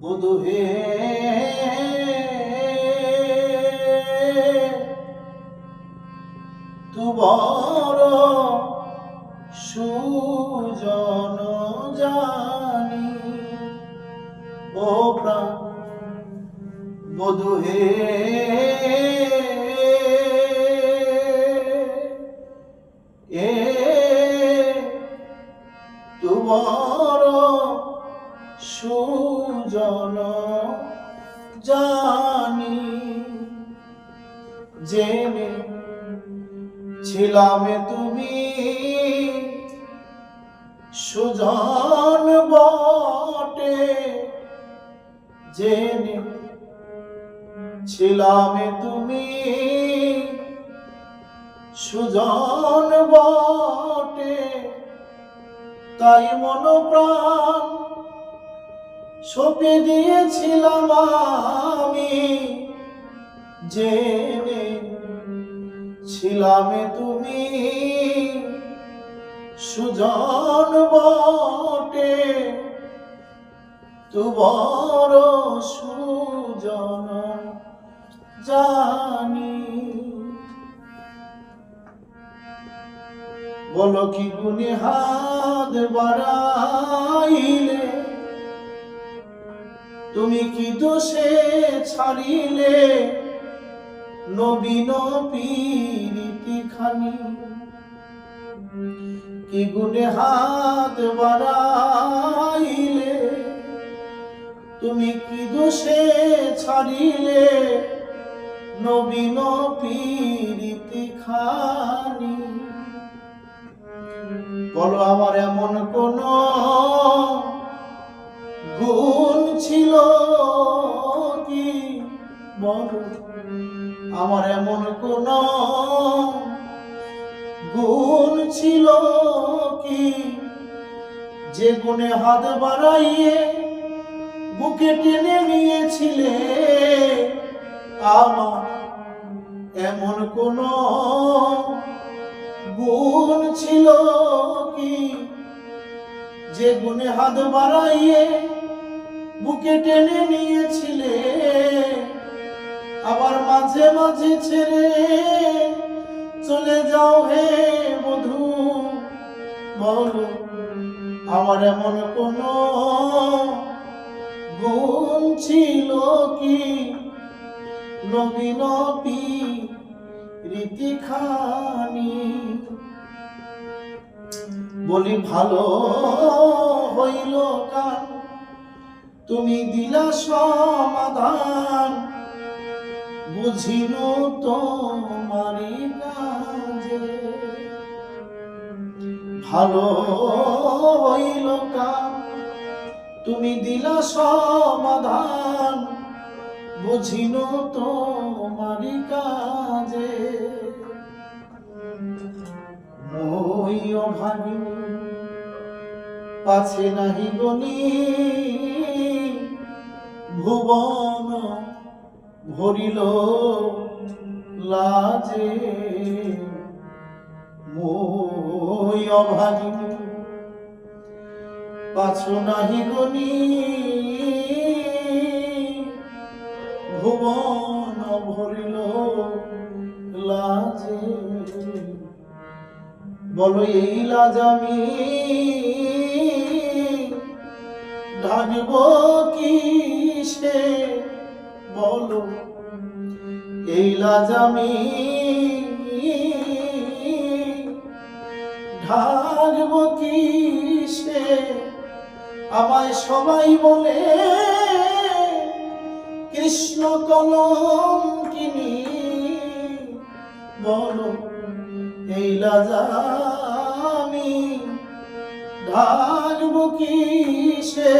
বধু হে। তু বড় সুজন জানি ও প্রাণ বধু ছিলাম তুমি সুজন বটে, জেনে ছিলাম তুমি সুজন বটে। তাই মন প্রাণ সপে দিয়েছিলাম আমি, জেনে ছিলাম তুমি। সুজন বটে তু বড় সুজন জানি। বলো কি গুনে হাত বাড়াইলে, তুমি কি দোষে ছাড়িলে? নবীন পীরিতি খানি কি গুনে হাত বাড়াইলে? তুমি কি দোষে ছাড়িলে? নবীন খানি বলো, আমার এমন কোন গুণ ছিল কি? বলো। আমার এমন কোন গুণ ছিল কি? যে গুণে হাত বাড়াইয়ে বুকে টেনে নিয়েছিলে, আমার এমন কোন গুণ ছিল কি? যে গুণে হাত বাড়াইয়ে বুকে টেনে নিয়েছিলে আবার মাঝে মাঝে ছেড়ে চলে যাও হে বধু। বলো, আমার এমন কোন গুণ ছিল কি? নবীন পী রীতি খানি বলি, ভালো হইল কান তুমি দিলা সমাধান। বুঝিল তোমারি কাজে। ভালো হইল তুমি দিলা সমাধান, বুঝিল তোমারি কাজে। মই অভাগী, পাছে নাহি গনি ভুবন ভরিল লাজে। মই অভাগী পাছ নাহি গনি। ভুবন ভরিল লাজে। বলো এই লাজ আমি ঢাকব কি সে বলো, এই লাজ আমি ঢাকব কি সে আমায় সবাই বলে, কৃষ্ণ কলম কিনি। বলো, এই লাজামি ঢাকব কি সে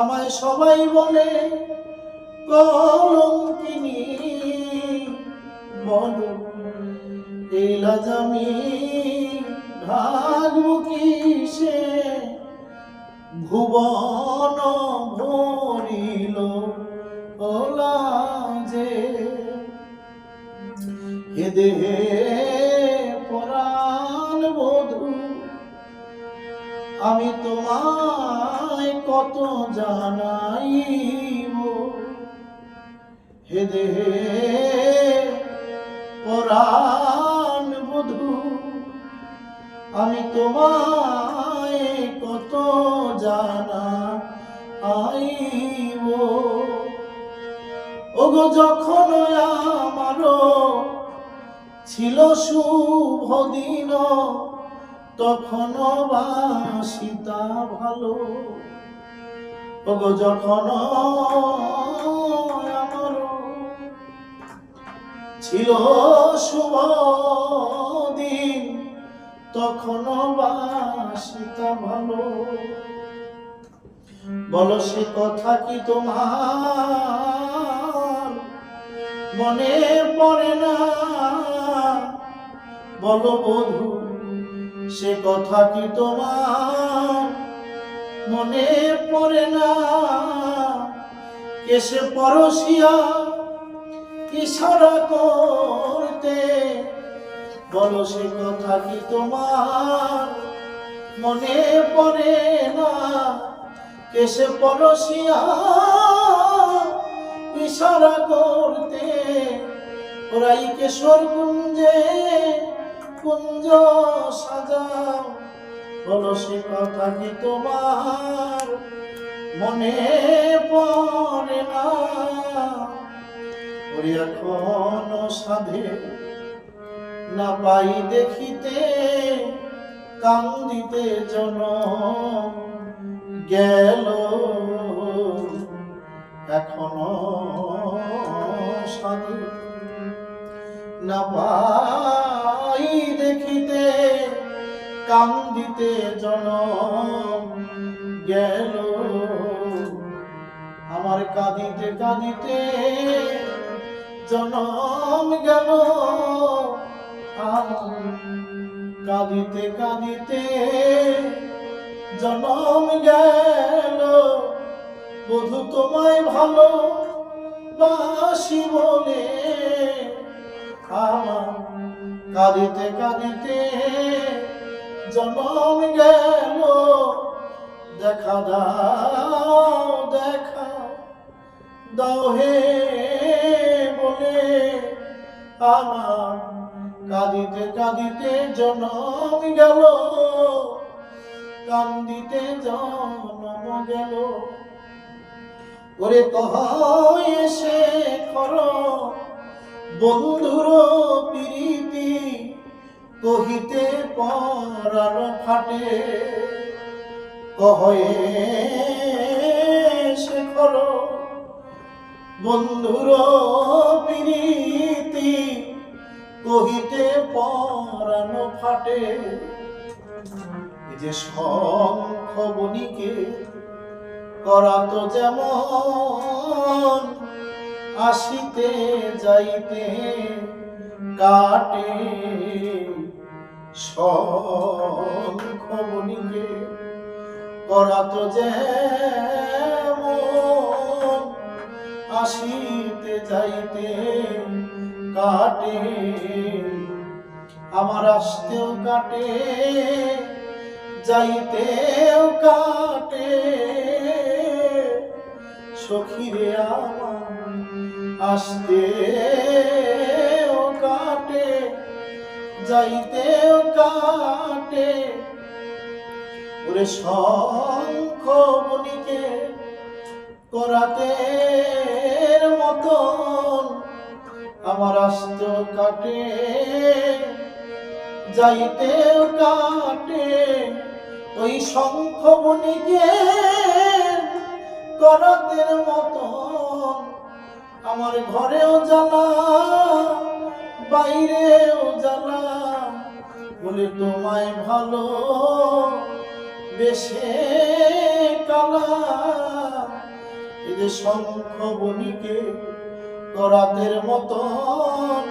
আমায় সবাই বলে কলম কিনি বলো এই লাজামি কি ভুবন ভরিল ওলা যে। হে দেহে পরাণ বধু, আমি তোমায় কত জানাইব হে দেহে পরাণ আমি তোমায় কত জানা আইব ওগো, যখন আমারও ছিল শুভ দিন তখন বাসিতা ভালো। ওগো, যখন ছিল শুভ দিন তখন বাসিতা ভালো। বলো সে কথা কি তোমার? মনে পড়ে না। বলো বধু, সে কথা কি তোমার? মনে পড়ে না। কেসে পরশিয়া ইশারা করতে। বলো সে কথা কি তোমার? মনে পড়ে না কেসে পরশিয়া ইশারা করতে ওরাই কেশর কুঞ্জে কুঞ্জ সাজাও। বলো সে কথা কি তোমার? মনে পড়ে না। ওরে এখনও সাধে না পাই দেখিতে, কান্দিতে জন গেল। এখনও সাধে না পাই দেখিতে, কান্দিতে জন গেল। আমার কাঁদিতে কাঁদিতে জনম গেল। কাঁদিতে কাঁদিতে জনম গেল। বধু তোমায় ভালো বাসি বলে কাঁদিতে কাঁদিতে জনম গেল। দেখা দাও দেখা দাও হে বলে আমার কাঁদিতে কাঁদিতে জনম গেল, কান্দিতে জনম গেল। ওরে কহ খর বন্ধুর প্রীতি কহিতে পরার ফাটে। কহয়ে সে খর বন্ধুর প্রীতি কহিতে পরাণ ফাটে। যে শঙ্খ বনিকে করা তো যেমন, আসিতে যাইতে কাটে। শঙ্খ বনিকে করা তো যেমন আসিতে যাইতে কাটে। আমার আসতেও কাটে, যাইতেও কাটে। সখীরে আমার আসতেও কাটে, যাইতেও কাটে। ওরে শঙ্খ বনিকে করাতে মতন আমার আস্ত কাটে, যাইতেও কাটে। ওই শঙ্খ বনিকে করতের মতন আমার ঘরেও জ্বালা, বাইরেও জ্বালা। বলে তোমায় ভালো, বেশে কালা। যে শঙ্খ বনিকে করাতের মতন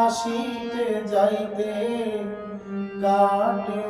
আসিতে যাইতে কাটে।